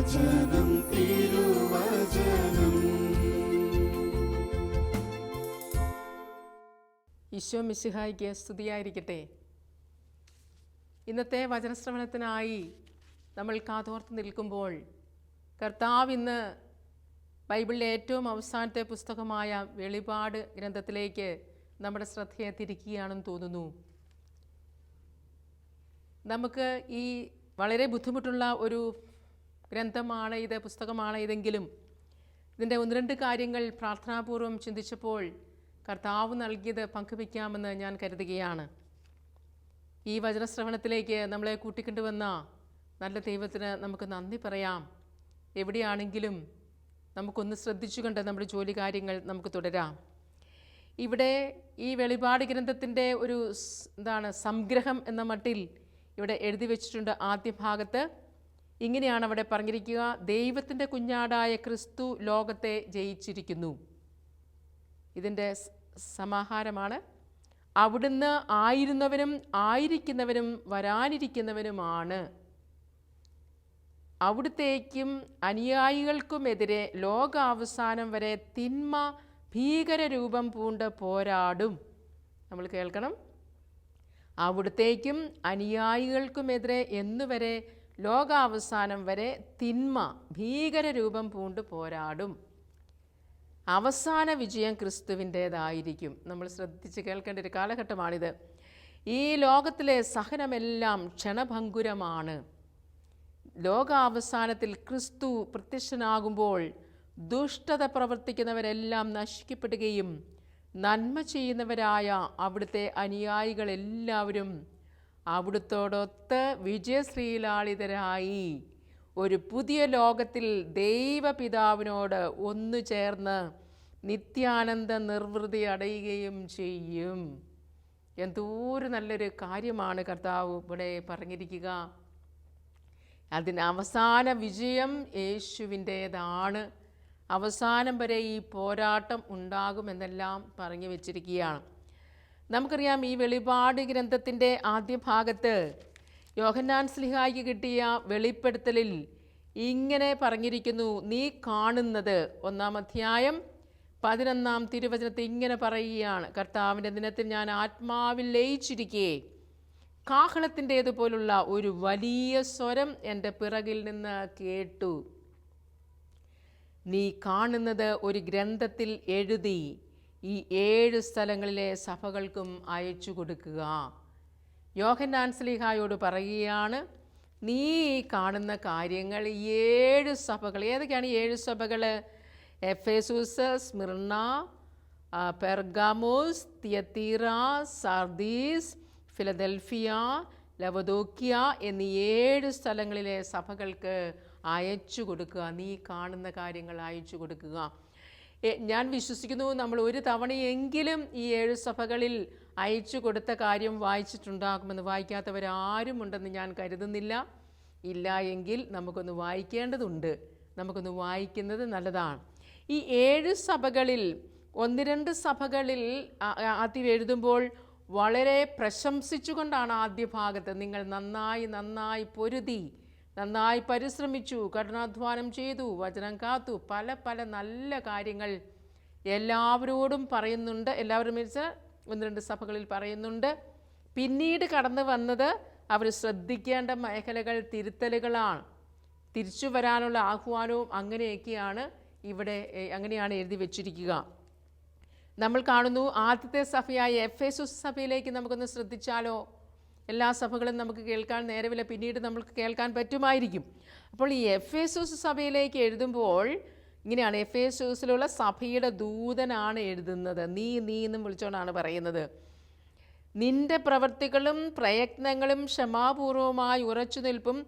ഈശോ മിശിഹായിക്ക് സ്തുതിയായിരിക്കട്ടെ. ഇന്നത്തെ വചനശ്രവണത്തിനായി നമ്മൾ കാതോർത്ത് നിൽക്കുമ്പോൾ കർത്താവ് ഇന്ന് ബൈബിളിലെ ഏറ്റവും അവസാനത്തെ പുസ്തകമായ വെളിപാട് ഗ്രന്ഥത്തിലേക്ക് നമ്മുടെ ശ്രദ്ധയെ തിരിക്കുകയാണെന്ന് തോന്നുന്നു. നമുക്ക് ഈ വളരെ ബുദ്ധിമുട്ടുള്ള ഒരു ഗ്രന്ഥമാണ് ഇത് പുസ്തകമാണ് ഇതെങ്കിലും ഇതിന്റെ ഒന്ന് രണ്ട് കാര്യങ്ങൾ പ്രാർത്ഥനാപൂർവം ചിന്തിച്ചപ്പോൾ കർത്താവ് നൽകിയത് പങ്കുവയ്ക്കാമെന്ന് ഞാൻ കരുതുകയാണ്. ഈ വചനശ്രവണത്തിലേക്ക് നമ്മളെ കൂട്ടിക്കൊണ്ടുവന്ന നല്ല ദൈവത്തിന് നമുക്ക് നന്ദി പറയാം. എവിടെയാണെങ്കിലും നമുക്കൊന്ന് ശ്രദ്ധിച്ചുകൊണ്ട് നമ്മുടെ ജോലി കാര്യങ്ങൾ നമുക്ക് തുടരാം. ഇവിടെ ഈ വെളിപാട് ഗ്രന്ഥത്തിന്റെ ഒരു എന്താണ് സംഗ്രഹം എന്ന മട്ടിൽ ഇവിടെ എഴുതി വെച്ചിട്ടുണ്ട് ആദ്യ ഭാഗത്ത്. ഇങ്ങനെയാണ് അവിടെ പറഞ്ഞിരിക്കുക ദൈവത്തിന്റെ കുഞ്ഞാടായ ക്രിസ്തു ലോകത്തെ ജയിച്ചിരിക്കുന്നു. ഇതിന്റെ സമാഹാരമാണ് അവിടുന്ന് ആയിരുന്നവനും ആയിരിക്കുന്നവനും വരാനിരിക്കുന്നവനുമാണ്. അവിടുത്തേക്കും അനുയായികൾക്കുമെതിരെ ലോകാവസാനം വരെ തിന്മ ഭീകരരൂപം പൂണ്ട് പോരാടും. നമ്മൾ കേൾക്കണം. അവിടുത്തേക്കും അനുയായികൾക്കുമെതിരെ എന്നുവരെ ലോകാവസാനം വരെ തിന്മ ഭീകര രൂപം പൂണ്ട് പോരാടും. അവസാന വിജയം ക്രിസ്തുവിന്റേതായിരിക്കും. നമ്മൾ ശ്രദ്ധിച്ച് കേൾക്കേണ്ട ഒരു കാലഘട്ടമാണിത്. ഈ ലോകത്തിലെ സഹനമെല്ലാം ക്ഷണഭങ്കുരമാണ്. ലോകാവസാനത്തിൽ ക്രിസ്തു പ്രത്യക്ഷനാകുമ്പോൾ ദുഷ്ടത പ്രവർത്തിക്കുന്നവരെല്ലാം നശിക്കപ്പെടുകയും നന്മ ചെയ്യുന്നവരായ അവിടുത്തെ അനുയായികളെല്ലാവരും അവിടുത്തോടൊത്ത് വിജയശ്രീലാളിതരായി ഒരു പുതിയ ലോകത്തിൽ ദൈവപിതാവിനോട് ഒന്നു ചേർന്ന് നിത്യാനന്ദ നിർവൃതി അടയുകയും ചെയ്യും. എന്തോരു നല്ലൊരു കാര്യമാണ് കർത്താവ് ഇവിടെ പറഞ്ഞിരിക്കുക. അതിന് അവസാന വിജയം യേശുവിന്റേതാണ്. അവസാനം വരെ ഈ പോരാട്ടം ഉണ്ടാകുമെന്നെല്ലാം പറഞ്ഞു വെച്ചിരിക്കുകയാണ്. നമുക്കറിയാം ഈ വെളിപാട് ഗ്രന്ഥത്തിന്റെ ആദ്യ ഭാഗത്ത് യോഹന്നാൻ സ്ലിഹായിക്ക് കിട്ടിയ വെളിപ്പെടുത്തലിൽ ഇങ്ങനെ പറഞ്ഞിരിക്കുന്നു നീ കാണുന്നത് ഒന്നാം അധ്യായം പതിനൊന്നാം തിരുവചനത്തെ ഇങ്ങനെ പറയുകയാണ് കർത്താവിന്റെ ദിനത്തിൽ ഞാൻ ആത്മാവിൽ ലയിച്ചിരിക്കേ കാഹളത്തിന്റേതുപോലുള്ള ഒരു വലിയ സ്വരം എന്റെ പിറകിൽ നിന്ന് കേട്ടു. നീ കാണുന്നത് ഒരു ഗ്രന്ഥത്തിൽ എഴുതി ഈ ഏഴ് സ്ഥലങ്ങളിലെ സഭകൾക്കും അയച്ചു കൊടുക്കുക. യോഹന്നാൻ സ്ലീഹായോട് പറയുകയാണ് നീ കാണുന്ന കാര്യങ്ങൾ ഏഴ് സഭകൾ ഏതൊക്കെയാണ് ഏഴ് സഭകൾ? Ephesus Smyrna Pergamos Thyatira Sardis Philadelphia Laodicea എന്നീ ഏഴ് സ്ഥലങ്ങളിലെ സഭകൾക്ക് അയച്ചു കൊടുക്കുക. നീ കാണുന്ന കാര്യങ്ങൾ അയച്ചു കൊടുക്കുക. ഞാൻ വിശ്വസിക്കുന്നു നമ്മൾ ഒരു തവണയെങ്കിലും ഈ ഏഴ് സഭകളിൽ അയച്ചു കൊടുത്ത കാര്യം വായിച്ചിട്ടുണ്ടാകുമെന്ന് വായിക്കാത്തവരാരും ഉണ്ടെന്ന് ഞാൻ കരുതുന്നില്ല. ഇല്ല എങ്കിൽ നമുക്കൊന്ന് വായിക്കേണ്ടതുണ്ട്. നമുക്കൊന്ന് വായിക്കുന്നത് നല്ലതാണ്. ഈ ഏഴ് സഭകളിൽ ഒന്ന് രണ്ട് സഭകളിൽ ആദ്യം എഴുതുമ്പോൾ വളരെ പ്രശംസിച്ചുകൊണ്ടാണ് ആദ്യ ഭാഗത്ത് നിങ്ങൾ നന്നായി നന്നായി പൊരുതി നന്നായി പരിശ്രമിച്ചു കഠിനാധ്വാനം ചെയ്തു വചനം കാത്തു പല പല നല്ല കാര്യങ്ങൾ എല്ലാവരോടും പറയുന്നുണ്ട്. എല്ലാവരും മീൻസ് ഒന്ന് രണ്ട് സഭകളിൽ പറയുന്നുണ്ട്. പിന്നീട് കടന്നു വന്നത് അവർ ശ്രദ്ധിക്കേണ്ട മേഖലകൾ തിരുത്തലുകളാണ്. തിരിച്ചു വരാനുള്ള ആഹ്വാനവും അങ്ങനെയൊക്കെയാണ് ഇവിടെ അങ്ങനെയാണ് എഴുതി വച്ചിരിക്കുക. നമ്മൾ കാണുന്നു ആദ്യത്തെ സഭയായ എഫ് എസ് സഭയിലേക്ക് നമുക്കൊന്ന് ശ്രദ്ധിച്ചാലോ? എല്ലാ സഭകളും നമുക്ക് കേൾക്കാൻ നേരമില്ല. പിന്നീട് നമുക്ക് കേൾക്കാൻ പറ്റുമായിരിക്കും. അപ്പോൾ ഈ എഫ് എസ് സഭയിലേക്ക് എഴുതുമ്പോൾ ഇങ്ങനെയാണ്. എഫ് എസ് സഭയുടെ ദൂതനാണ് എഴുതുന്നത്. നീ നീ എന്നും വിളിച്ചുകൊണ്ടാണ് പറയുന്നത്. നിന്റെ പ്രവൃത്തികളും പ്രയത്നങ്ങളും ക്ഷമാപൂർവമായി ഉറച്ചു നിൽപ്പും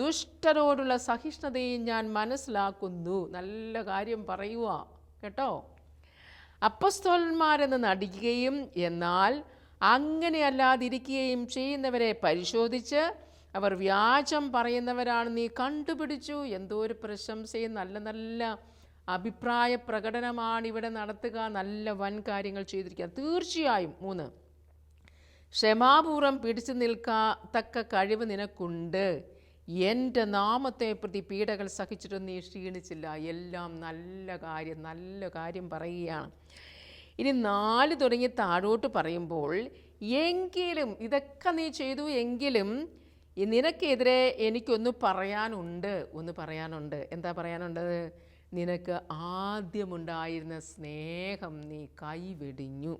ദുഷ്ടരോടുള്ള സഹിഷ്ണുതയും ഞാൻ മനസ്സിലാക്കുന്നു. നല്ല കാര്യം പറയുക കേട്ടോ? അപ്പസ്തോലന്മാരെന്ന് നടിക്കുകയും എന്നാൽ അങ്ങനെയല്ലാതിരിക്കുകയും ചെയ്യുന്നവരെ പരിശോധിച്ച് അവർ വ്യാജം പറയുന്നവരാണ് നീ കണ്ടുപിടിച്ചു. എന്തോ ഒരു പ്രശംസയും നല്ല നല്ല അഭിപ്രായ പ്രകടനമാണ് ഇവിടെ നടത്തുക. നല്ല വൻ കാര്യങ്ങൾ ചെയ്തിരിക്കുക. തീർച്ചയായും മൂന്ന്. ക്ഷമാപൂർവം പിടിച്ചു നിൽക്കത്തക്ക കഴിവ് നിനക്കുണ്ട്. എന്റെ നാമത്തെ പ്രതി പീഡകൾ സഹിച്ചിട്ടൊന്നും നീ ക്ഷീണിച്ചില്ല. എല്ലാം നല്ല കാര്യം നല്ല കാര്യം പറയുകയാണ്. ഇനി നാല് തുടങ്ങി താഴോട്ട് പറയുമ്പോൾ എങ്കിലും ഇതൊക്കെ നീ ചെയ്തു എങ്കിലും നിനക്കെതിരെ എനിക്കൊന്ന് പറയാനുണ്ട് ഒന്ന് പറയാനുണ്ട്. എന്താ പറയാനുണ്ടത് നിനക്ക് ആദ്യമുണ്ടായിരുന്ന സ്നേഹം നീ കൈവെടിഞ്ഞു.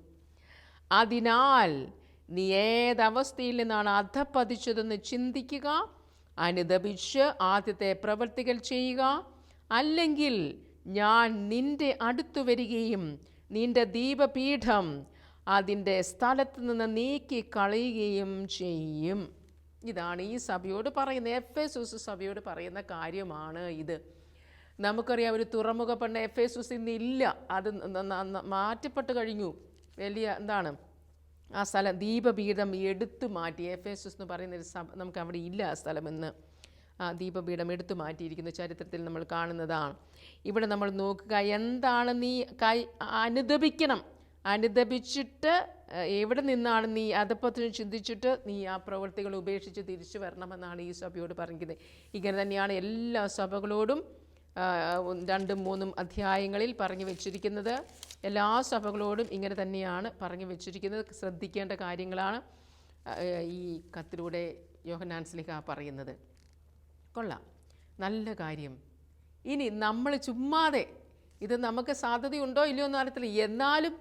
അതിനാൽ നീ ഏതവസ്ഥയിൽ നിന്നാണ് അധപ്പതിച്ചതെന്ന് ചിന്തിക്കുക അനുദപിച്ച് ആദ്യത്തെ പ്രവൃത്തികൾ ചെയ്യുക അല്ലെങ്കിൽ ഞാൻ നിന്റെ അടുത്തു വരികയും നിന്റെ ദീപപീഠം അതിന്റെ സ്ഥലത്ത് നിന്ന് നീക്കി കളയുകയും ചെയ്യും. ഇതാണ് ഈ സഭയോട് പറയുന്ന എഫ് എസ് സഭയോട് പറയുന്ന കാര്യമാണ് ഇത്. നമുക്കറിയാം ഒരു തുറമുഖ പെണ്ണ് എഫ് എസ് ഉസ് ഇന്നില്ല അത് മാറ്റപ്പെട്ട് കഴിഞ്ഞു. വലിയ എന്താണ്? ആ സ്ഥലം ദീപപീഠം എടുത്തു മാറ്റി. എഫ് എസ് എന്ന് പറയുന്ന ഒരു സഭ നമുക്ക് അവിടെ ഇല്ല ആ സ്ഥലം ഇന്ന് ആ ദീപപീഠം എടുത്തു മാറ്റിയിരിക്കുന്ന ചരിത്രത്തിൽ നമ്മൾ കാണുന്നതാണ്. ഇവിടെ നമ്മൾ നോക്കുക എന്താണ് നീ കൈ അനുദപിക്കണം? അനുദപിച്ചിട്ട് എവിടെ നിന്നാണ് നീ അതപ്പത്തിന് ചിന്തിച്ചിട്ട് നീ ആ പ്രവൃത്തികൾ ഉപേക്ഷിച്ച് തിരിച്ചു വരണമെന്നാണ് ഈ സഭയോട് പറയുന്നത് ഇങ്ങനെ തന്നെയാണ് എല്ലാ സഭകളോടും രണ്ടും മൂന്നും അധ്യായങ്ങളിൽ പറഞ്ഞു വെച്ചിരിക്കുന്നത്. എല്ലാ സഭകളോടും ഇങ്ങനെ തന്നെയാണ് പറഞ്ഞു വെച്ചിരിക്കുന്നത്. ശ്രദ്ധിക്കേണ്ട കാര്യങ്ങളാണ് ഈ കത്തിലൂടെ യോഹനാൻസ്ലിഹ പറയുന്നത്. കൊള്ളാം. നല്ല കാര്യം. ഇനി നമ്മൾ ചുമ്മാതെ ഇത് നമുക്ക് സാധ്യതയുണ്ടോ ഇല്ലയോ എന്ന് അറിയത്തില്ല. എന്നാലും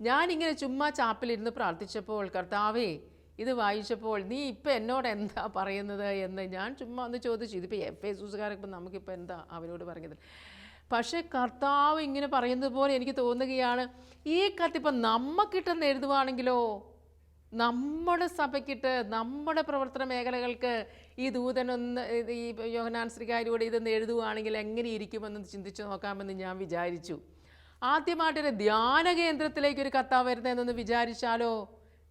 ഞാനിങ്ങനെ ചുമ്മാ ചാപ്പിലിരുന്ന് പ്രാർത്ഥിച്ചപ്പോൾ കർത്താവേ ഇത് വായിച്ചപ്പോൾ നീ ഇപ്പം എന്നോട് എന്താ പറയുന്നത്? എന്ന് ഞാൻ ചുമ്മാ ഒന്ന് ചോദിച്ചു. ഇതിപ്പോൾ എഫ് എ സൂസുകാരൊക്കെ നമുക്കിപ്പോൾ എന്താ അവരോട് പറഞ്ഞത്? പക്ഷേ കർത്താവ് ഇങ്ങനെ പറയുന്നത് പോലെ എനിക്ക് തോന്നുകയാണ് ഈ കത്തിപ്പം നമുക്കിട്ടെന്ന് എഴുതുവാണെങ്കിലോ? നമ്മുടെ സഭയ്ക്കിട്ട് നമ്മുടെ പ്രവർത്തന മേഖലകൾക്ക് ഈ ദൂതനൊന്ന് ഈ യോഹനാൻ ശ്രീകാരിയോട് ഇതൊന്ന് എഴുതുകയാണെങ്കിൽ എങ്ങനെ ഇരിക്കുമെന്ന് ചിന്തിച്ചു നോക്കാമെന്ന് ഞാൻ വിചാരിച്ചു. ആദ്യമായിട്ടൊരു ധ്യാന കേന്ദ്രത്തിലേക്ക് ഒരു കത്താവ് വരുന്നതെന്നൊന്ന് വിചാരിച്ചാലോ?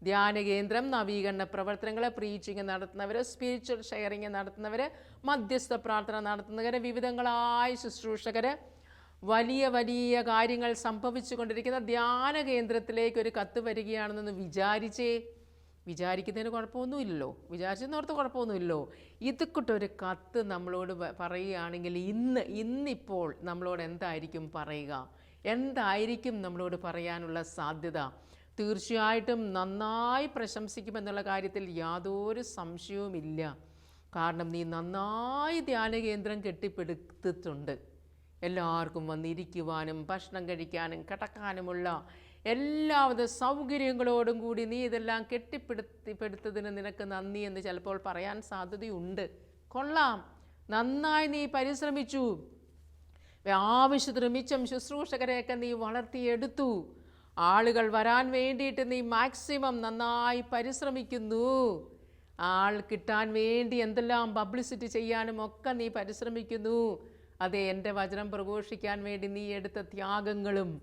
ധ്യാന കേന്ദ്രം നവീകരണ പ്രവർത്തനങ്ങളെ പ്രീച്ചിങ് നടത്തുന്നവർ സ്പിരിച്വൽ ഷെയറിങ് നടത്തുന്നവർ മധ്യസ്ഥ പ്രാർത്ഥന നടത്തുന്നവർ വിവിധങ്ങളായ ശുശ്രൂഷകർ വലിയ വലിയ കാര്യങ്ങൾ സംഭവിച്ചു കൊണ്ടിരിക്കുന്ന ധ്യാന കേന്ദ്രത്തിലേക്ക് ഒരു കത്ത് വരികയാണെന്നൊന്ന് വിചാരിച്ചേ. വിചാരിക്കുന്നതിന് കുഴപ്പമൊന്നുമില്ലല്ലോ. വിചാരിച്ചെന്നോർത്ത് കുഴപ്പമൊന്നുമില്ലല്ലോ. ഇതുക്കൊട്ടൊരു കത്ത് നമ്മളോട് പറയുകയാണെങ്കിൽ ഇന്ന് ഇന്നിപ്പോൾ നമ്മളോട് എന്തായിരിക്കും പറയുക? എന്തായിരിക്കും നമ്മളോട് പറയാനുള്ള സാധ്യത? തീർച്ചയായിട്ടും നന്നായി പ്രശംസിക്കുമെന്നുള്ള കാര്യത്തിൽ യാതൊരു സംശയവുമില്ല. കാരണം നീ നന്നായി ധ്യാന കേന്ദ്രം കെട്ടിപ്പടുത്തിട്ടുണ്ട്. എല്ലാവർക്കും വന്നിരിക്കുവാനും ഭക്ഷണം കഴിക്കാനും കിടക്കാനുമുള്ള എല്ലാവിധ സൗകര്യങ്ങളോടും കൂടി നീ ഇതെല്ലാം കെട്ടിപ്പിടുത്തിപ്പെടുത്തതിന് നിനക്ക് നന്ദി എന്ന് ചിലപ്പോൾ പറയാൻ സാധ്യതയുണ്ട്. കൊള്ളാം. നന്നായി നീ പരിശ്രമിച്ചു. ആവശ്യത്തിന് മിച്ചം ശുശ്രൂഷകരെയൊക്കെ നീ വളർത്തിയെടുത്തു. ആളുകൾ വരാൻ വേണ്ടിയിട്ട് നീ മാക്സിമം നന്നായി പരിശ്രമിക്കുന്നു. ആൾ കിട്ടാൻ വേണ്ടി എന്തെല്ലാം പബ്ലിസിറ്റി ചെയ്യാനും ഒക്കെ നീ പരിശ്രമിക്കുന്നു. അതെ എന്റെ വചനം പ്രഘോഷിക്കാൻ വേണ്ടി നീ എടുത്ത ത്യാഗങ്ങളും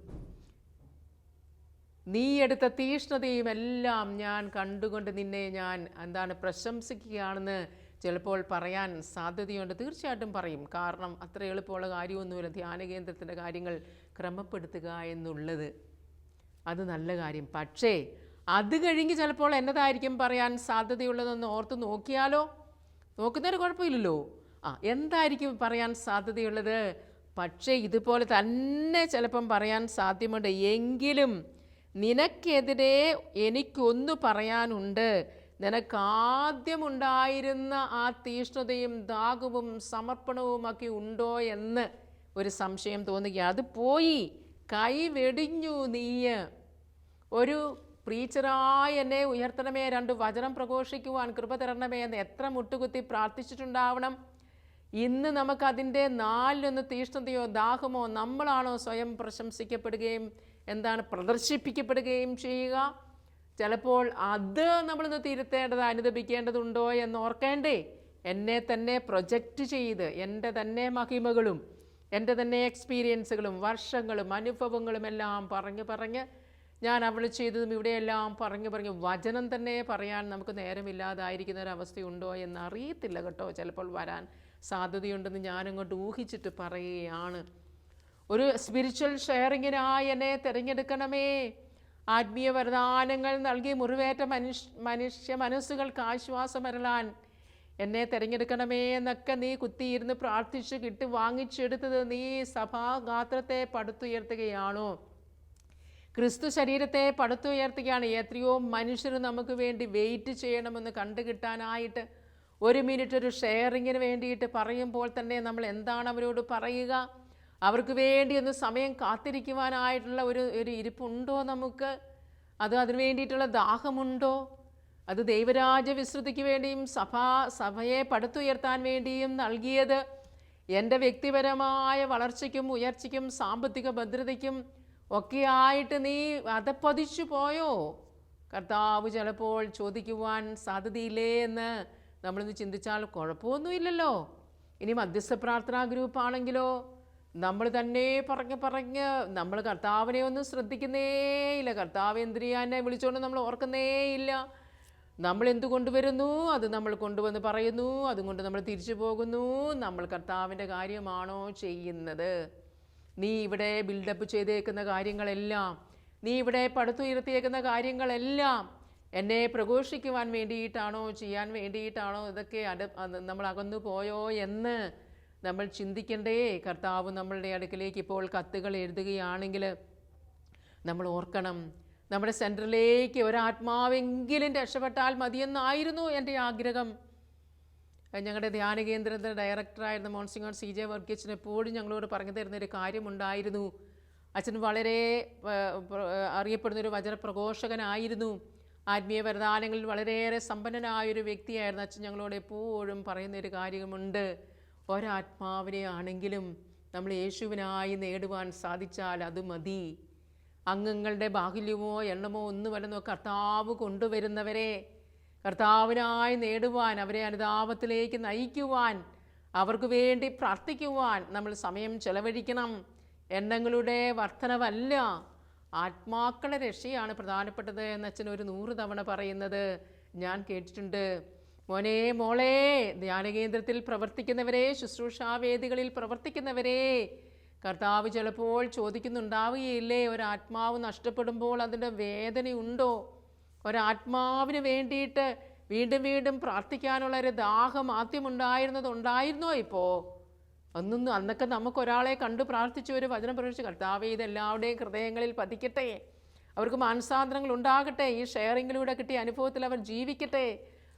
നീ എടുത്ത തീഷ്ണതയും എല്ലാം ഞാൻ കണ്ടുകൊണ്ട് നിന്നെ ഞാൻ എന്താണ് പ്രശംസിക്കുകയാണെന്ന് ചിലപ്പോൾ പറയാൻ സാധ്യതയുണ്ട്. തീർച്ചയായിട്ടും പറയും. കാരണം അത്ര എളുപ്പമുള്ള കാര്യമൊന്നുമില്ല. ധ്യാന കേന്ദ്രത്തിന്റെ കാര്യങ്ങൾ ക്രമപ്പെടുത്തുക എന്നുള്ളത്. അത് നല്ല കാര്യം. പക്ഷേ അത് കഴിഞ്ഞ് ചിലപ്പോൾ എന്നതായിരിക്കും പറയാൻ സാധ്യതയുള്ളതെന്ന് ഓർത്ത് നോക്കിയാലോ? നോക്കുന്നതിന് കുഴപ്പമില്ലല്ലോ. ആ എന്തായിരിക്കും പറയാൻ സാധ്യതയുള്ളത്? പക്ഷേ ഇതുപോലെ തന്നെ ചിലപ്പം പറയാൻ സാധ്യമുണ്ട്. എങ്കിലും നിനക്കെതിരെ എനിക്കൊന്നു പറയാനുണ്ട്. നിനക്കാദ്യമുണ്ടായിരുന്ന ആ തീഷ്ണതയും ദാഹവും സമർപ്പണവുമൊക്കെ ഉണ്ടോ എന്ന് ഒരു സംശയം തോന്നുക അത് പോയി കൈ വെടിഞ്ഞു നീയ്. ഒരു പ്രീച്ചറായി എന്നെ ഉയർത്തണമേ രണ്ട് വചനം പ്രഘോഷിക്കുവാൻ കൃപ തരണമേ എന്ന് എത്ര മുട്ടുകുത്തി പ്രാർത്ഥിച്ചിട്ടുണ്ടാവണം. ഇന്ന് നമുക്കതിന്റെ നാലിലൊന്ന് തീഷ്ണതയോ ദാഹമോ നമ്മളാണോ സ്വയം പ്രശംസിക്കപ്പെടുകയും എന്താണ് പ്രദർശിപ്പിക്കപ്പെടുകയും ചെയ്യുക? ചിലപ്പോൾ അത് നമ്മളിന്ന് തിരുത്തേണ്ടത് അനുദപിക്കേണ്ടതുണ്ടോ എന്ന് ഓർക്കേണ്ടേ? എന്നെ തന്നെ പ്രൊജക്റ്റ് ചെയ്ത് എന്റെ തന്നെ മഹിമകളും എന്റെ തന്നെ എക്സ്പീരിയൻസുകളും വർഷങ്ങളും അനുഭവങ്ങളും എല്ലാം പറഞ്ഞ് പറഞ്ഞ് ഞാൻ അവൾ ചെയ്തതും ഇവിടെയെല്ലാം പറഞ്ഞു പറഞ്ഞു വചനം തന്നെ പറയാൻ നമുക്ക് നേരമില്ലാതായിരിക്കുന്ന ഒരു അവസ്ഥയുണ്ടോ എന്ന് അറിയത്തില്ല കേട്ടോ ചിലപ്പോൾ വരാൻ. സാധ്യതയുണ്ടെന്ന് ഞാനങ്ങോട്ട് ഊഹിച്ചിട്ട് പറയുകയാണ്. ഒരു സ്പിരിച്വൽ ഷെയറിങ്ങിനായി എന്നെ തിരഞ്ഞെടുക്കണമേ. ആത്മീയ വരദാനങ്ങൾ നൽകി മുറിവേറ്റ മനുഷ്യ മനുഷ്യ മനസ്സുകൾക്ക് ആശ്വാസമരളാൻ എന്നെ തിരഞ്ഞെടുക്കണമേ എന്നൊക്കെ നീ കുത്തിയിരുന്ന് പ്രാർത്ഥിച്ച് കിട്ടി വാങ്ങിച്ചെടുത്തത് നീ സഭാഗാത്രത്തെ പടുത്തുയർത്തുകയാണോ? ക്രിസ്തു ശരീരത്തെ പടുത്തുയർത്തുകയാണ്. എത്രയോ മനുഷ്യർ നമുക്ക് വേണ്ടി വെയിറ്റ് ചെയ്യണമെന്ന് കണ്ടുകിട്ടാനായിട്ട് ഒരു മിനിറ്റ് ഒരു ഷെയറിങ്ങിന് വേണ്ടിയിട്ട് പറയുമ്പോൾ തന്നെ നമ്മൾ എന്താണ് അവരോട് പറയുക? അവർക്ക് വേണ്ടി ഒന്ന് സമയം കാത്തിരിക്കുവാനായിട്ടുള്ള ഒരു ഒരു ഇരിപ്പുണ്ടോ നമുക്ക്? അത് അതിന് വേണ്ടിയിട്ടുള്ള ദാഹമുണ്ടോ? അത് ദൈവരാജ്യ വിശ്രുതിക്ക് വേണ്ടിയും സഭാ സഭയെ പടുത്തുയർത്താൻ വേണ്ടിയും നൽകിയത് എന്റെ വ്യക്തിപരമായ വളർച്ചയ്ക്കും ഉയർച്ചയ്ക്കും സാമ്പത്തിക ഭദ്രതയ്ക്കും ഒക്കെയായിട്ട് നീ അതപ്പതിച്ചു പോയോ? കർത്താവ് ചിലപ്പോൾ ചോദിക്കുവാൻ സാധ്യതയില്ലേ എന്ന് നമ്മളിന്ന് ചിന്തിച്ചാൽ കുഴപ്പമൊന്നുമില്ലല്ലോ. ഇനി മധ്യസ്ഥ പ്രാർത്ഥനാ ഗ്രൂപ്പാണെങ്കിലോ നമ്മൾ തന്നെ പറഞ്ഞ് പറഞ്ഞ് നമ്മൾ കർത്താവിനെ ഒന്നും ശ്രദ്ധിക്കുന്നേയില്ല കർത്താവ് എന്തിനാന്നെ വിളിച്ചുകൊണ്ട് നമ്മൾ ഓർക്കുന്നേയില്ല നമ്മൾ എന്ത് കൊണ്ടുവരുന്നു അത് നമ്മൾ കൊണ്ടുവന്ന് പറയുന്നു. അതുകൊണ്ട് നമ്മൾ തിരിച്ചു പോകുന്നു. നമ്മൾ കർത്താവിന്റെ കാര്യമാണോ ചെയ്യുന്നത്? നീ ഇവിടെ ബിൽഡപ്പ് ചെയ്തേക്കുന്ന കാര്യങ്ങളെല്ലാം നീ ഇവിടെ പടുത്തുയർത്തിയേക്കുന്ന കാര്യങ്ങളെല്ലാം എന്നെ പ്രഘോഷിക്കുവാൻ വേണ്ടിയിട്ടാണോ ചെയ്യാൻ വേണ്ടിയിട്ടാണോ ഇതൊക്കെ അട നമ്മൾ അകന്നു പോയോ എന്ന് നമ്മൾ ചിന്തിക്കണ്ടേ. കർത്താവ് നമ്മളുടെ അടുക്കിലേക്ക് ഇപ്പോൾ കത്തുകൾ എഴുതുകയാണെങ്കിൽ നമ്മൾ ഓർക്കണം നമ്മുടെ സെന്ററിലേക്ക് ഒരാത്മാവെങ്കിലും രക്ഷപ്പെട്ടാൽ മതിയെന്നായിരുന്നു എന്റെ ആഗ്രഹം. ഞങ്ങളുടെ ധ്യാന കേന്ദ്രത്തിന്റെ ഡയറക്ടറായിരുന്ന മോൺസിംഗോൺ സി ജെ വർഗീച്ചൻ എപ്പോഴും ഞങ്ങളോട് പറഞ്ഞു തരുന്നൊരു കാര്യമുണ്ടായിരുന്നു. അച്ഛൻ വളരെ അറിയപ്പെടുന്നൊരു വചനപ്രഘോഷകനായിരുന്നു. ആത്മീയ വരദാനങ്ങളിൽ വളരെയേറെ സമ്പന്നനായൊരു വ്യക്തിയായിരുന്നു അച്ഛൻ. ഞങ്ങളോട് എപ്പോഴും പറയുന്നൊരു കാര്യമുണ്ട്. ഒരാത്മാവിനെ ആണെങ്കിലും നമ്മൾ യേശുവിനായി നേടുവാൻ സാധിച്ചാൽ അത് മതി. അംഗങ്ങളുടെ ബാഹുല്യമോ എണ്ണമോ ഒന്നുമല്ലെന്നോ കർത്താവ് കൊണ്ടുവരുന്നവരെ കർത്താവിനായി നേടുവാൻ അവരെ അനുതാപത്തിലേക്ക് നയിക്കുവാൻ അവർക്ക് വേണ്ടി പ്രാർത്ഥിക്കുവാൻ നമ്മൾ സമയം ചെലവഴിക്കണം. എണ്ണങ്ങളുടെ വർധനവല്ല. ആത്മാക്കളെ രക്ഷയാണ് പ്രധാനപ്പെട്ടത് എന്ന് അച്ഛൻ ഒരു നൂറ് തവണ പറയുന്നത്. ഞാൻ കേട്ടിട്ടുണ്ട്. മോനെ മോളെ ധ്യാനകേന്ദ്രത്തിൽ പ്രവർത്തിക്കുന്നവരെ ശുശ്രൂഷാവേദികളിൽ പ്രവർത്തിക്കുന്നവരെ കർത്താവ് ചിലപ്പോൾ ചോദിക്കുന്നുണ്ടാവുകയില്ലേ? ഒരാത്മാവ് നഷ്ടപ്പെടുമ്പോൾ അതിന്റെ വേദനയുണ്ടോ ഒരാത്മാവിന് വേണ്ടിയിട്ട് വീണ്ടും വീണ്ടും പ്രാർത്ഥിക്കാനുള്ള ഒരു ദാഹം ആദ്യം ഉണ്ടായിരുന്നത് ഉണ്ടായിരുന്നോ ഇപ്പോൾ? ഒന്നൊന്നും അന്നൊക്കെ നമുക്ക് ഒരാളെ കണ്ട് പ്രാർത്ഥിച്ച് ഒരു വചനം പ്രവേശിച്ച് കർത്താവേ ഇതെല്ലാവരുടെയും ഹൃദയങ്ങളിൽ പതിക്കട്ടെ. അവർക്ക് മാനസാന്തരങ്ങൾ ഉണ്ടാകട്ടെ. ഈ ഷെയറിങ്ങിലൂടെ കിട്ടിയ അനുഭവത്തിൽ അവർ ജീവിക്കട്ടെ.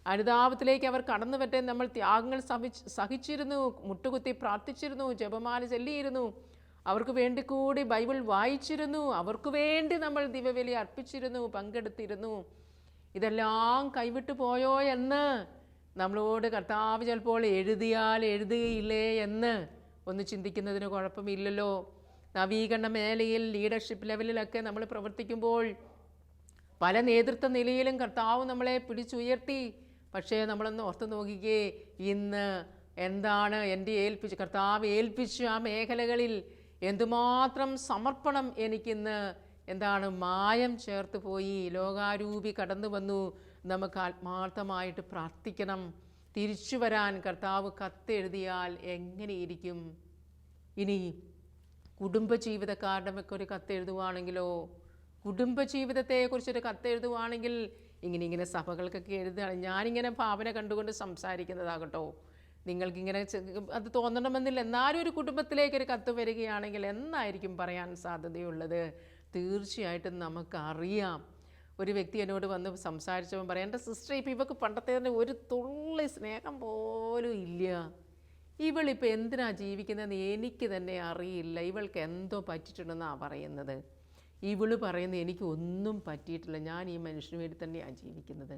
അനുതാപത്തിലേക്ക് അവർ കടന്നു പറ്റേ നമ്മൾ ത്യാഗങ്ങൾ സഹി സഹിച്ചിരുന്നു മുട്ടുകുത്തി പ്രാർത്ഥിച്ചിരുന്നു ജപമാല ചൊല്ലിയിരുന്നു. അവർക്ക് വേണ്ടി കൂടി ബൈബിൾ വായിച്ചിരുന്നു. അവർക്ക് വേണ്ടി നമ്മൾ ദിവവലി അർപ്പിച്ചിരുന്നു പങ്കെടുത്തിരുന്നു. ഇതെല്ലാം കൈവിട്ടു പോയോ എന്ന് നമ്മളോട് കർത്താവ് ചിലപ്പോൾ എഴുതിയാൽ എഴുതുകയില്ലേ എന്ന് ഒന്ന് ചിന്തിക്കുന്നതിന് കുഴപ്പമില്ലല്ലോ. നവീകരണ മേലയിൽ ലീഡർഷിപ്പ് ലെവലിലൊക്കെ നമ്മൾ പ്രവർത്തിക്കുമ്പോൾ പല നേതൃത്വ നിലയിലും കർത്താവ് നമ്മളെ പിടിച്ചുയർത്തി. പക്ഷേ നമ്മളൊന്ന് ഓർത്ത് നോക്കിക്കേ ഇന്ന് എന്താണ് എന്റെ ഏൽപ്പിച്ച് കർത്താവ് ഏൽപ്പിച്ചു ആ മേഖലകളിൽ എന്തുമാത്രം സമർപ്പണം എനിക്കിന്ന് എന്താണ് മായം ചേർത്ത് പോയി ലോകാരൂപി കടന്നു വന്നു നമുക്ക് ആത്മാർത്ഥമായിട്ട് പ്രാർത്ഥിക്കണം. തിരിച്ചു വരാൻ കർത്താവ് കത്തെഴുതിയാൽ എങ്ങനെയിരിക്കും? ഇനി കുടുംബജീവിതക്കാരുടെ ഒക്കെ ഒരു കത്തെഴുതുവാണെങ്കിലോ? കുടുംബജീവിതത്തെക്കുറിച്ചൊരു കത്തെഴുതുവാണെങ്കിൽ ഇങ്ങനെ ഇങ്ങനെ സഭകൾക്കൊക്കെ എഴുതുകയാണ്. ഞാനിങ്ങനെ ഭാവന കണ്ടുകൊണ്ട് സംസാരിക്കുന്നതാകട്ടോ. നിങ്ങൾക്കിങ്ങനെ അത് തോന്നണമെന്നില്ല. എന്നാലും ഒരു കുടുംബത്തിലേക്കൊരു കത്ത് വരികയാണെങ്കിൽ എന്നായിരിക്കും പറയാൻ സാധ്യതയുള്ളത്? തീർച്ചയായിട്ടും നമുക്കറിയാം. ഒരു വ്യക്തി എന്നോട് വന്ന് സംസാരിച്ചപ്പോൾ പറയാം എന്റെ സിസ്റ്റർ ഇപ്പം ഇവക്ക് പണ്ടത്തെ തന്നെ ഒരു തുള്ളി സ്നേഹം പോലും ഇല്ല. ഇവളിപ്പോൾ എന്തിനാ ജീവിക്കുന്നതെന്ന് എനിക്ക് തന്നെ അറിയില്ല. ഇവൾക്ക് എന്തോ പറ്റിയിട്ടുണ്ടെന്നാണ് പറയുന്നത്. ഇവൾ പറയുന്നത് എനിക്ക് ഒന്നും പറ്റിയിട്ടില്ല. ഞാൻ ഈ മനുഷ്യന് വേണ്ടി തന്നെയാണ് ജീവിക്കുന്നത്.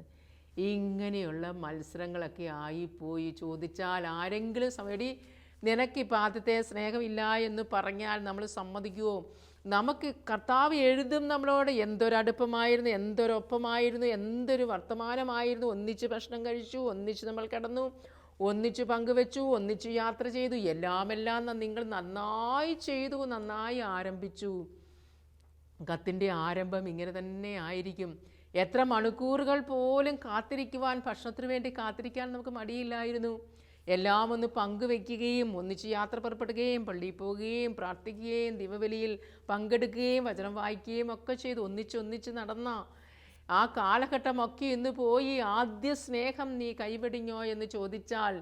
ഇങ്ങനെയുള്ള മത്സരങ്ങളൊക്കെ ആയിപ്പോയി. ചോദിച്ചാൽ ആരെങ്കിലും സമയടി നിനക്കിപ്പോൾ ആദ്യത്തെ സ്നേഹമില്ല എന്ന് പറഞ്ഞാൽ നമ്മൾ സമ്മതിക്കുമോ നമുക്ക് കർത്താവ് എഴുതും നമ്മളോട് എന്തൊരടുപ്പമായിരുന്നു എന്തൊരൊപ്പമായിരുന്നു എന്തൊരു വർത്തമാനമായിരുന്നു. ഒന്നിച്ച് ഭക്ഷണം കഴിച്ചു ഒന്നിച്ച് നമ്മൾ കിടന്നു ഒന്നിച്ച് പങ്കുവെച്ചു ഒന്നിച്ച് യാത്ര ചെയ്തു. എല്ലാമെല്ലാം നിങ്ങൾ നന്നായി ചെയ്തു നന്നായി ആരംഭിച്ചു. കത്തിന്റെ ആരംഭം ഇങ്ങനെ തന്നെ ആയിരിക്കും. എത്ര മണിക്കൂറുകൾ പോലും കാത്തിരിക്കുവാൻ ഭക്ഷണത്തിന് വേണ്ടി കാത്തിരിക്കാൻ നമുക്ക് മടിയില്ലായിരുന്നു. എല്ലാം ഒന്ന് പങ്കുവെക്കുകയും ഒന്നിച്ച് യാത്ര പുറപ്പെടുകയും പള്ളിയിൽ പോവുകയും പ്രാർത്ഥിക്കുകയും ദിവവലിയിൽ പങ്കെടുക്കുകയും വചനം വായിക്കുകയും ഒക്കെ ചെയ്ത് ഒന്നിച്ചൊന്നിച്ച് ഒന്നിച്ച് നടന്ന ആ കാലഘട്ടമൊക്കെ ഇന്ന് പോയി ആദ്യ സ്നേഹം നീ കൈവെടിഞ്ഞോ എന്ന് ചോദിച്ചാൽ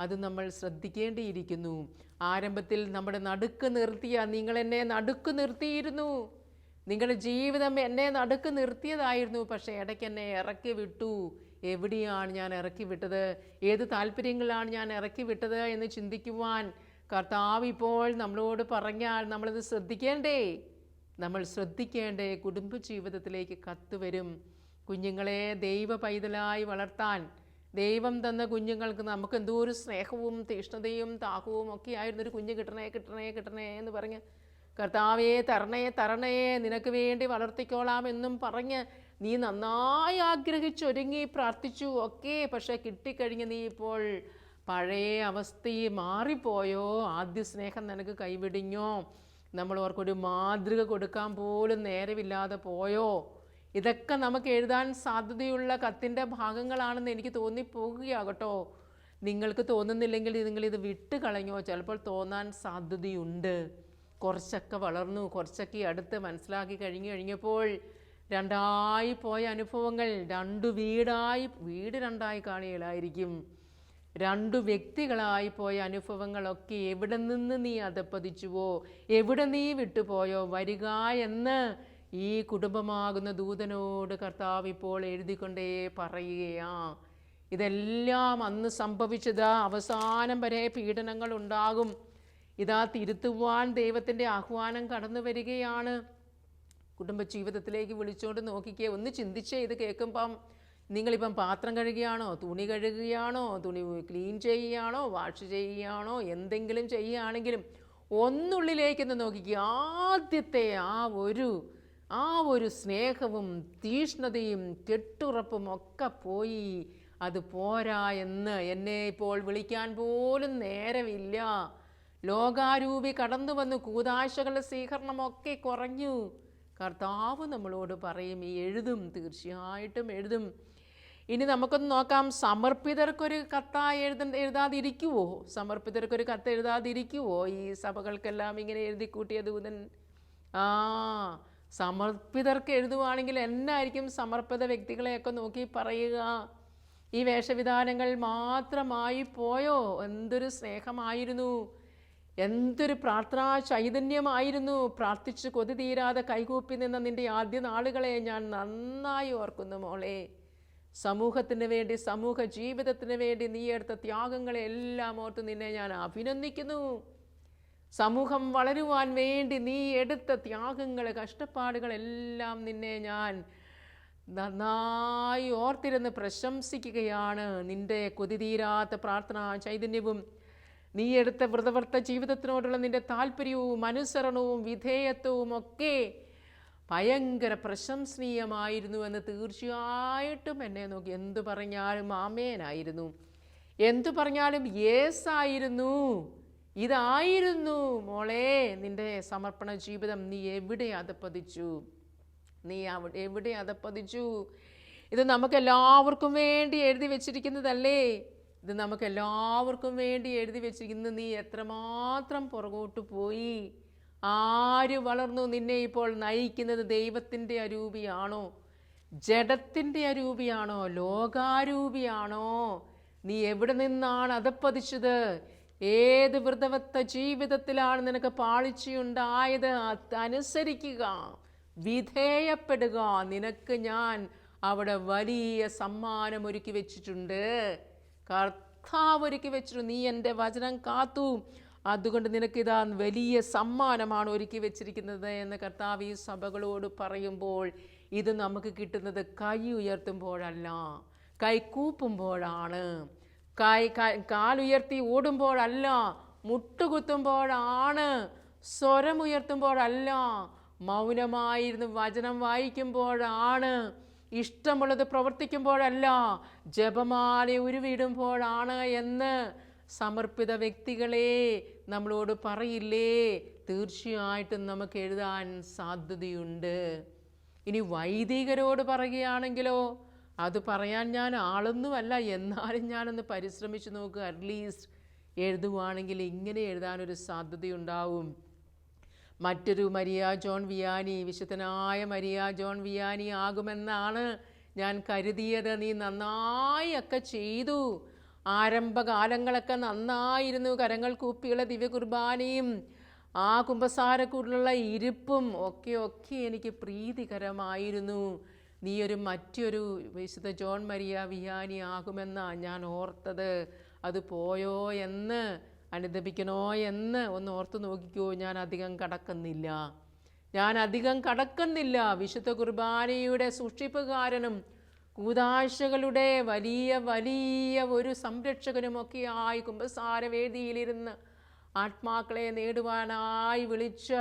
അത് നമ്മൾ ശ്രദ്ധിക്കേണ്ടിയിരിക്കുന്നു. ആരംഭത്തിൽ നമ്മുടെ നടുക്ക് നിർത്തിയ നിങ്ങൾ എന്നെ നടുക്ക് നിർത്തിയിരുന്നു. നിങ്ങളുടെ ജീവിതം എന്നെ നടുക്ക് നിർത്തിയതായിരുന്നു. പക്ഷേ ഇടയ്ക്ക് എന്നെ ഇറക്കി വിട്ടു. എവിടെയാണ് ഞാൻ ഇറക്കി വിട്ടത്? ഏത് താല്പര്യങ്ങളാണ് ഞാൻ ഇറക്കി വിട്ടത് എന്ന് ചിന്തിക്കുവാൻ കർത്താവ് ഇപ്പോൾ നമ്മളോട് പറഞ്ഞാൽ നമ്മളത് ശ്രദ്ധിക്കേണ്ടേ. നമ്മൾ ശ്രദ്ധിക്കേണ്ടേ കുടുംബജീവിതത്തിലേക്ക് ജീവിതത്തിലേക്ക് കത്തുവരും. കുഞ്ഞുങ്ങളെ ദൈവ പൈതലായി വളർത്താൻ ദൈവം തന്ന കുഞ്ഞുങ്ങൾക്ക് നമുക്ക് എന്തോ ഒരു സ്നേഹവും തീഷ്ണതയും താഹവും ഒക്കെ ആയിരുന്നു. ഒരു കുഞ്ഞ് കിട്ടണേ കിട്ടണേ കിട്ടണേ എന്ന് പറഞ്ഞ് കർത്താവേ തരണേ തരണേ നിനക്ക് വേണ്ടി വളർത്തിക്കോളാം എന്നും പറഞ്ഞ് നീ നന്നായി ആഗ്രഹിച്ചൊരുങ്ങി പ്രാർത്ഥിച്ചു. ഒക്കെ പക്ഷേ കിട്ടിക്കഴിഞ്ഞ് നീ ഇപ്പോൾ പഴയ അവസ്ഥയെ മാറിപ്പോയോ? ആദ്യ സ്നേഹം നിനക്ക് കൈവിടിഞ്ഞോ? നമ്മൾ അവർക്കൊരു മാതൃക കൊടുക്കാൻ പോലും നേരമില്ലാതെ പോയോ? ഇതൊക്കെ നമുക്ക് എഴുതാൻ സാധ്യതയുള്ള കത്തിന്റെ ഭാഗങ്ങളാണെന്ന് എനിക്ക് തോന്നിപ്പോകുകയാകട്ടോ. നിങ്ങൾക്ക് തോന്നുന്നില്ലെങ്കിൽ നിങ്ങൾ ഇത് വിട്ട് കളഞ്ഞോ? ചിലപ്പോൾ തോന്നാൻ സാധ്യതയുണ്ട്. കുറച്ചൊക്കെ വളർന്നു കുറച്ചൊക്കെ അടുത്ത് മനസ്സിലാക്കി കഴിഞ്ഞു കഴിഞ്ഞപ്പോൾ രണ്ടായി പോയ അനുഭവങ്ങൾ രണ്ടു വീടായി വീട് രണ്ടായി കാണുകയിലായിരിക്കും. രണ്ടു വ്യക്തികളായി പോയ അനുഭവങ്ങളൊക്കെ എവിടെ നിന്ന് നീ അതപ്പതിച്ചുവോ എവിടെ നീ വിട്ടുപോയോ? വരിക എന്ന് ഈ കുടുംബമാകുന്ന ദൂതനോട് കർത്താവ് ഇപ്പോൾ എഴുതിക്കൊണ്ടേ പറയുകയാ. ഇതെല്ലാം അന്ന് സംഭവിച്ചത് അവസാനം വരെ പീഡനങ്ങൾ ഉണ്ടാകും. ഇതാ തിരുത്തുവാൻ ദൈവത്തിന്റെ ആഹ്വാനം കടന്നു വരികയാണ് കുടുംബജീവിതത്തിലേക്ക് വിളിച്ചുകൊണ്ട് നോക്കിക്കേ ഒന്ന് ചിന്തിച്ചേ ഇത് കേൾക്കുമ്പം നിങ്ങളിപ്പം പാത്രം കഴുകുകയാണോ തുണി കഴുകുകയാണോ തുണി ക്ലീൻ ചെയ്യുകയാണോ വാഷ് ചെയ്യുകയാണോ എന്തെങ്കിലും ചെയ്യുകയാണെങ്കിലും ഒന്നുള്ളിലേക്കൊന്ന് നോക്കിക്കുക ആദ്യത്തെ ആ ഒരു ആ ഒരു സ്നേഹവും തീഷ്ണതയും കെട്ടുറപ്പും ഒക്കെ പോയി അത് പോരാ എന്ന് എന്നെ ഇപ്പോൾ വിളിക്കാൻ പോലും നേരമില്ല. ലോകാരൂപി കടന്നു വന്നു കൂതാശകളുടെ സ്വീകരണമൊക്കെ കുറഞ്ഞു. കർത്താവ് നമ്മളോട് പറയും ഈ എഴുതും തീർച്ചയായിട്ടും എഴുതും. ഇനി നമുക്കൊന്ന് നോക്കാം സമർപ്പിതർക്കൊരു കത്ത എഴുത എഴുതാതിരിക്കുവോ? സമർപ്പിതർക്കൊരു കത്ത് എഴുതാതിരിക്കുവോ? ഈ സഭകൾക്കെല്ലാം ഇങ്ങനെ എഴുതി കൂട്ടിയ ദൂതൻ. ആ സമർപ്പിതർക്ക് എഴുതുവാണെങ്കിൽ എന്നായിരിക്കും സമർപ്പിത വ്യക്തികളെയൊക്കെ നോക്കി പറയുക? ഈ വേഷവിധാനങ്ങൾ മാത്രമായി പോയോ? എന്തൊരു സ്നേഹമായിരുന്നു. എന്തൊരു പ്രാർത്ഥനാ ചൈതന്യമായിരുന്നു. പ്രാർത്ഥിച്ച് കൊതി തീരാതെ കൈകൂപ്പി നിന്ന നിന്റെ ആദ്യ നാളുകളെ ഞാൻ നന്നായി ഓർക്കുന്നു മോളെ. സമൂഹത്തിന് വേണ്ടി സമൂഹ ജീവിതത്തിന് വേണ്ടി നീ എടുത്ത ത്യാഗങ്ങളെ എല്ലാം ഓർത്ത് നിന്നെ ഞാൻ അഭിനന്ദിക്കുന്നു. സമൂഹം വളരുവാൻ വേണ്ടി നീ എടുത്ത ത്യാഗങ്ങൾ കഷ്ടപ്പാടുകളെല്ലാം നിന്നെ ഞാൻ നന്നായി ഓർത്തിരുന്ന് പ്രശംസിക്കുകയാണ്. നിന്റെ കൊതിതീരാത്ത പ്രാർത്ഥനാ ചൈതന്യവും നീ എടുത്ത വ്രതവർത്ത ജീവിതത്തിനോടുള്ള നിന്റെ താല്പര്യവും അനുസരണവും വിധേയത്വവും ഒക്കെ ഭയങ്കര പ്രശംസനീയമായിരുന്നു എന്ന് തീർച്ചയായിട്ടും എന്നെ നോക്കി. എന്തു പറഞ്ഞാലും ആമേനായിരുന്നു. എന്തു പറഞ്ഞാലും യേസ് ആയിരുന്നു ഇതായിരുന്നു മോളെ നിന്റെ സമർപ്പണ ജീവിതം. നീ എവിടെ അതപ്പതിച്ചു നീ എവിടെ അതപ്പതിച്ചു ഇത് നമുക്ക് എല്ലാവർക്കും വേണ്ടി എഴുതി വെച്ചിരിക്കുന്നതല്ലേ? ഇത് നമുക്ക് എല്ലാവർക്കും വേണ്ടി എഴുതി വെച്ചിരിക്കുന്നത് നീ എത്രമാത്രം പുറകോട്ട് പോയി? ആര് വളർന്നു നിന്നെ ഇപ്പോൾ നയിക്കുന്നത് ദൈവത്തിന്റെ അരൂപിയാണോ? ജഡത്തിന്റെ അരൂപിയാണോ? ലോകാരൂപിയാണോ? നീ എവിടെ നിന്നാണ് അതപ്പതിച്ചത് ഏത് വ്രതവത്ത ജീവിതത്തിലാണ് നിനക്ക് പാളിച്ചയുണ്ടായത്? അതനുസരിക്കുക വിധേയപ്പെടുക. നിനക്ക് ഞാൻ അവിടെ വലിയ സമ്മാനം ഒരുക്കി വെച്ചിട്ടുണ്ട്. കർത്താവ് ഒരുക്കി വെച്ചിരുന്നു. നീ എന്റെ വചനം കാത്തു. അതുകൊണ്ട് നിനക്കിതാ വലിയ സമ്മാനമാണ് ഒരുക്കി വെച്ചിരിക്കുന്നത് എന്ന് കർത്താവ് ഈ സഭകളോട് പറയുമ്പോൾ ഇത് നമുക്ക് കിട്ടുന്നത് കൈ ഉയർത്തുമ്പോഴല്ല കൈ കൂപ്പുമ്പോഴാണ്. കൈ കാലുയർത്തി ഓടുമ്പോഴല്ല മുട്ടുകുത്തുമ്പോഴാണ്. സ്വരമുയർത്തുമ്പോഴല്ല മൗനമായിരുന്നു വചനം വായിക്കുമ്പോഴാണ്. ഇഷ്ടമുള്ളത് പ്രവർത്തിക്കുമ്പോഴല്ല ജപമാല ഉരുവിടുമ്പോഴാണ് എന്ന് സമർപ്പിത വ്യക്തികളെ നമ്മളോട് പറയില്ലേ? തീർച്ചയായിട്ടും നമുക്ക് എഴുതാൻ സാധ്യതയുണ്ട്. ഇനി വൈദികരോട് പറയുകയാണെങ്കിലോ അത് പറയാൻ ഞാൻ ആളൊന്നുമല്ല എന്നാലും ഞാനൊന്ന് പരിശ്രമിച്ചു നോക്കുക അറ്റ്ലീസ്റ്റ് എഴുതുവാണെങ്കിൽ ഇങ്ങനെ എഴുതാനൊരു സാധ്യതയുണ്ടാവും. മറ്റൊരു മരിയ ജോൺ വിയാനി വിശുദ്ധനായ മരിയ ജോൺ വിയാനി ആകുമെന്നാണ് ഞാൻ കരുതിയത്. നീ നന്നായി ഒക്കെ ചെയ്തു. ആരംഭകാലങ്ങളൊക്കെ നന്നായിരുന്നു. കരങ്ങൾ കൂപ്പിയുള്ള ദിവ്യകുർബാനയും ആ കുമ്പസാരക്കൂടിലുള്ള ഇരിപ്പും ഒക്കെ ഒക്കെ എനിക്ക് പ്രീതികരമായിരുന്നു. നീ ഒരു മറ്റൊരു വിശുദ്ധ ജോൺ മരിയ വിയാനി ആകുമെന്നാണ് ഞാൻ ഓർത്തത്. അത് പോയോ എന്ന് അനുദപിക്കണോ എന്ന് ഒന്ന് ഓർത്ത് നോക്കിക്കോ ഞാൻ അധികം കടക്കുന്നില്ല. ഞാൻ അധികം കടക്കുന്നില്ല. വിശുദ്ധ കുർബാനയുടെ സൂക്ഷിപ്പുകാരനും കൂതാശകളുടെ വലിയ വലിയ ഒരു സംരക്ഷകനുമൊക്കെയായി കുംഭസാരവേദിയിലിരുന്ന് ആത്മാക്കളെ നേടുവാനായി വിളിച്ച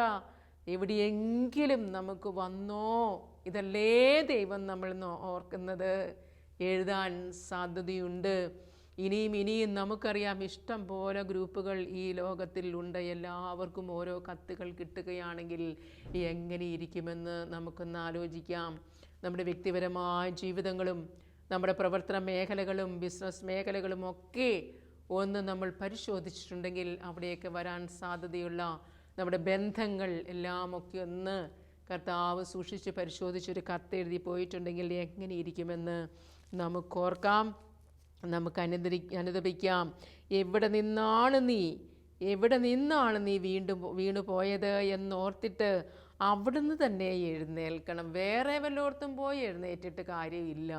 എവിടെയെങ്കിലും നമുക്ക് വന്നോ? ഇതല്ലേ ദൈവം നമ്മൾ ഓർക്കുന്നത്. എഴുതാൻ സാധ്യതയുണ്ട്. ഇനിയും ഇനിയും നമുക്കറിയാം ഇഷ്ടം പോലെ ഗ്രൂപ്പുകൾ ഈ ലോകത്തിൽ ഉണ്ട്. എല്ലാവർക്കും ഓരോ കത്തുകൾ കിട്ടുകയാണെങ്കിൽ എങ്ങനെ ഇരിക്കുമെന്ന് നമുക്കൊന്ന് ആലോചിക്കാം. നമ്മുടെ വ്യക്തിപരമായ ജീവിതങ്ങളും നമ്മുടെ പ്രവർത്തന മേഖലകളും ബിസിനസ് മേഖലകളും ഒക്കെ ഒന്ന് നമ്മൾ പരിശോധിച്ചിട്ടുണ്ടെങ്കിൽ അവിടെയൊക്കെ വരാൻ സാധ്യതയുള്ള നമ്മുടെ ബന്ധങ്ങൾ എല്ലാം ഒക്കെ ഒന്ന് കർത്താവ് സൂക്ഷിച്ച് പരിശോധിച്ചൊരു കത്തെഴുതി പോയിട്ടുണ്ടെങ്കിൽ എങ്ങനെ ഇരിക്കുമെന്ന് നമുക്കോർക്കാം നമുക്ക് അനുദരി അനുദപിക്കാം. എവിടെ നിന്നാണ് നീ എവിടെ നിന്നാണ് നീ വീണ്ടും വീണു പോയത് എന്നോർത്തിട്ട് അവിടുന്ന് തന്നെ എഴുന്നേൽക്കണം. വേറെ വല്ലോർത്തും പോയി എഴുന്നേറ്റിട്ട് കാര്യമില്ല.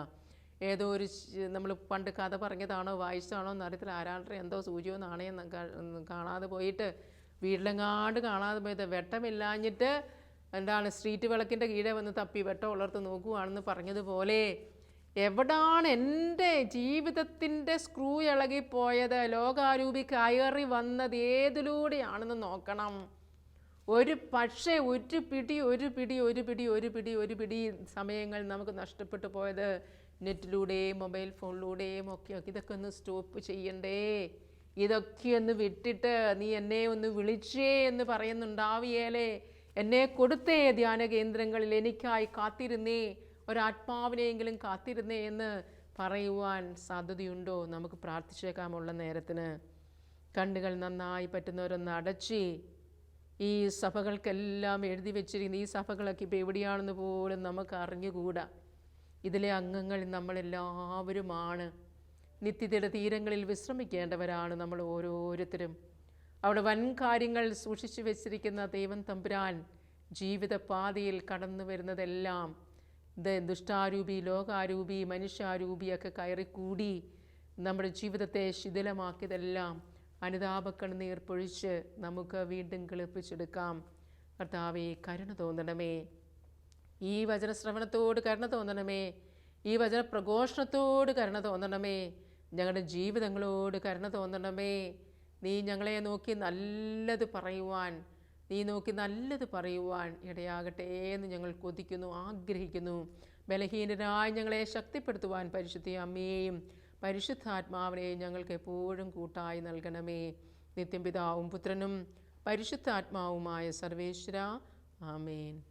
ഏതോ ഒരു നമ്മൾ പണ്ട് കഥ പറഞ്ഞതാണോ വായിച്ചതാണോ എന്നറിയത്തില്ല. ആരാളുടെ എന്തോ സൂചിയോ നാണയം കാണാതെ പോയിട്ട് വീട്ടിലെങ്ങാണ്ട് കാണാതെ പോയത്. വെട്ടമില്ലാഞ്ഞിട്ട് എന്താണ് സ്ട്രീറ്റ് വിളക്കിന്റെ കീഴെ വന്ന് തപ്പി വെട്ടം ഉള്ളർത്ത് നോക്കുവാണെന്ന് പറഞ്ഞതുപോലെ എവിടാണ് എന്റെ ജീവിതത്തിന്റെ സ്ക്രൂ ഇളകിപ്പോയത്? ലോകാരൂപി കയറി വന്നത് ഏതിലൂടെയാണെന്ന് നോക്കണം. ഒരു പക്ഷേ ഒരു പിടി ഒരു പിടി ഒരു പിടി ഒരു പിടി ഒരു പിടി സമയങ്ങൾ നമുക്ക് നഷ്ടപ്പെട്ടു പോയത്. നെറ്റിലൂടെയും മൊബൈൽ ഫോണിലൂടെയും ഒക്കെ ഇതൊക്കെ ഒന്ന് സ്റ്റോപ്പ് ചെയ്യണ്ടേ? ഇതൊക്കെ ഒന്ന് വിട്ടിട്ട് നീ എന്നെ ഒന്ന് വിളിച്ചേ എന്ന് പറയുന്നുണ്ടാവിയേലേ? എന്നെ കൊടുത്തേ ധ്യാന കേന്ദ്രങ്ങളിൽ എനിക്കായി കാത്തിരുന്നേ. ഒരാത്മാവിനെയെങ്കിലും കാത്തിരുന്നേ എന്ന് പറയുവാൻ സാധ്യതയുണ്ടോ? നമുക്ക് പ്രാർത്ഥിച്ചേക്കാമുള്ള നേരത്തിന്. കണ്ണുകൾ നന്നായി പറ്റുന്നവരൊന്ന് അടച്ച് ഈ സഭകൾക്കെല്ലാം എഴുതി വെച്ചിരിക്കുന്ന ഈ സഭകളൊക്കെ ഇപ്പോൾ എവിടെയാണെന്ന് പോലും നമുക്ക് അറിഞ്ഞുകൂടാ. ഇതിലെ അംഗങ്ങൾ നമ്മളെല്ലാവരുമാണ്. നിത്യതയുടെ തീരങ്ങളിൽ വിശ്രമിക്കേണ്ടവരാണ് നമ്മൾ ഓരോരുത്തരും. അവിടെ വൻ കാര്യങ്ങൾ സൂക്ഷിച്ചു വെച്ചിരിക്കുന്ന ദൈവം തമ്പുരാൻ ജീവിതപാതയിൽ കടന്നു വരുന്നതെല്ലാം ദുഷ്ടാരൂപി ലോകാരൂപി മനുഷ്യാരൂപിയൊക്കെ കയറിക്കൂടി നമ്മുടെ ജീവിതത്തെ ശിഥിലമാക്കിയതെല്ലാം അനുതാപക്കണ്ണീർ പൊഴിച്ച് നമുക്ക് വീണ്ടും കിളിപ്പിച്ചെടുക്കാം. കർത്താവേ കരുണ തോന്നണമേ. ഈ വചനശ്രവണത്തോട് കരുണ തോന്നണമേ. ഈ വചന പ്രഘോഷണത്തോട് കരുണ തോന്നണമേ. ഞങ്ങളുടെ ജീവിതങ്ങളോട് കരുണ തോന്നണമേ. നീ ഞങ്ങളെ നോക്കി നല്ലത് പറയുവാൻ നീ നോക്കി നല്ലത് പറയുവാൻ ഇടയാകട്ടെ എന്ന് ഞങ്ങൾ കൊതിക്കുന്നു ആഗ്രഹിക്കുന്നു. ബലഹീനരായി ഞങ്ങളെ ശക്തിപ്പെടുത്തുവാൻ പരിശുദ്ധ അമ്മയെയും പരിശുദ്ധാത്മാവിനെയും ഞങ്ങൾക്ക് എപ്പോഴും കൂട്ടായി നൽകണമേ. നിത്യം പിതാവും പുത്രനും പരിശുദ്ധാത്മാവുമായ സർവേശ്വര. ആമേൻ.